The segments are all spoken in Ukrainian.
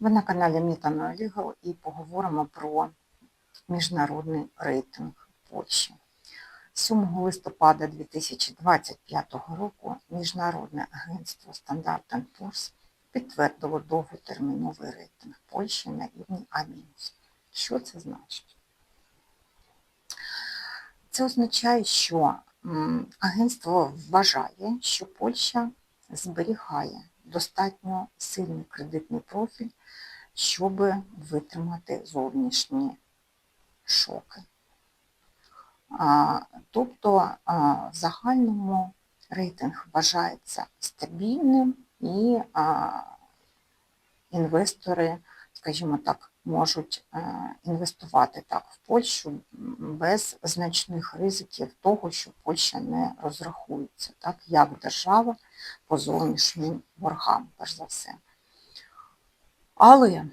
Ви на каналі Мітано Legal і поговоримо про міжнародний рейтинг Польщі. 7 листопада 2025 року Міжнародне агентство Standard Poor's підтвердило довготерміновий рейтинг Польщі на рівні А-. Що це значить? Це означає, що агентство вважає, що Польща зберігає достатньо сильний кредитний профіль, щоб витримати зовнішні шоки. Тобто в загальному рейтинг вважається стабільним і інвестори, скажімо так, можуть е, інвестувати так в Польщу без значних ризиків того, що Польща не розрахується, так, як держава по зовнішнім боргам, перш за все. Але,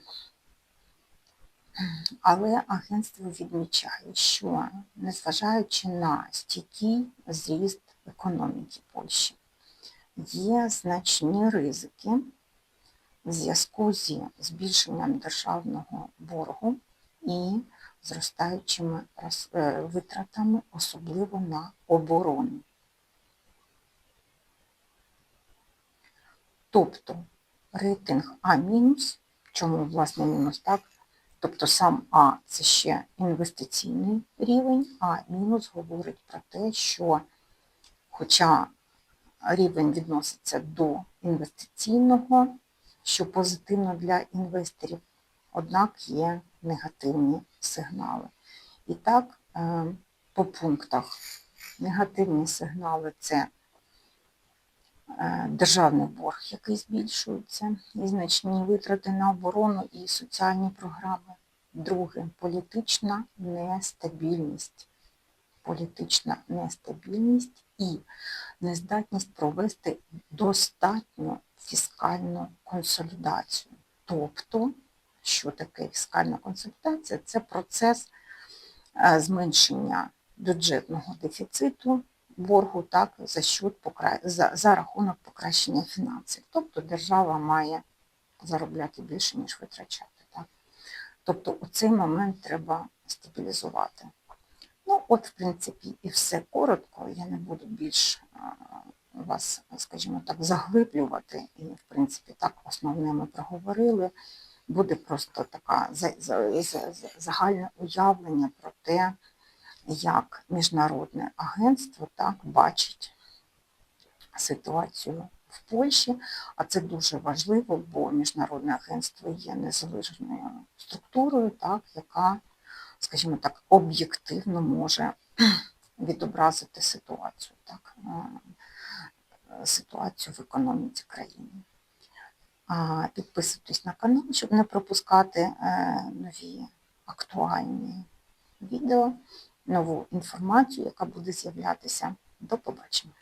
але агентство відмічає, що незважаючи на стійкий зріст економіки Польщі, є значні ризики в зв'язку зі збільшенням державного боргу і зростаючими е, витратами, особливо на оборону. Тобто рейтинг А мінус, чому власне мінус так? Тобто сам А це ще інвестиційний рівень, а мінус говорить про те, що хоча рівень відноситься до інвестиційного, що позитивно для інвесторів, однак є негативні сигнали. І так, е, по пунктах негативні сигнали це державний борг, який збільшується, і значні витрати на оборону і соціальні програми. Друге політична нестабільність. Політична нестабільність і нездатність провести достатню фіскальну консолідацію. Тобто, що таке фіскальна консолідація? Це процес е, зменшення бюджетного дефіциту боргу так, за, счет, за, за рахунок покращення фінансів. Тобто держава має заробляти більше, ніж витрачати. Так? Тобто у цей момент треба стабілізувати. Ну, от, в принципі, і все коротко. Я не буду більш вас, скажімо так, заглиблювати. І, в принципі, так основне ми проговорили. Буде просто за- загальне уявлення про те, як міжнародне агентство так бачить ситуацію в Польщі, а це дуже важливо, бо міжнародне агентство є незалежною структурою, так, яка, скажімо так, об'єктивно може відобразити ситуацію, так, е, ситуацію в економіці країни. Підписуйтесь на канал, щоб не пропускати е, нові актуальні відео, нову інформацію, яка буде з'являтися. До побачення.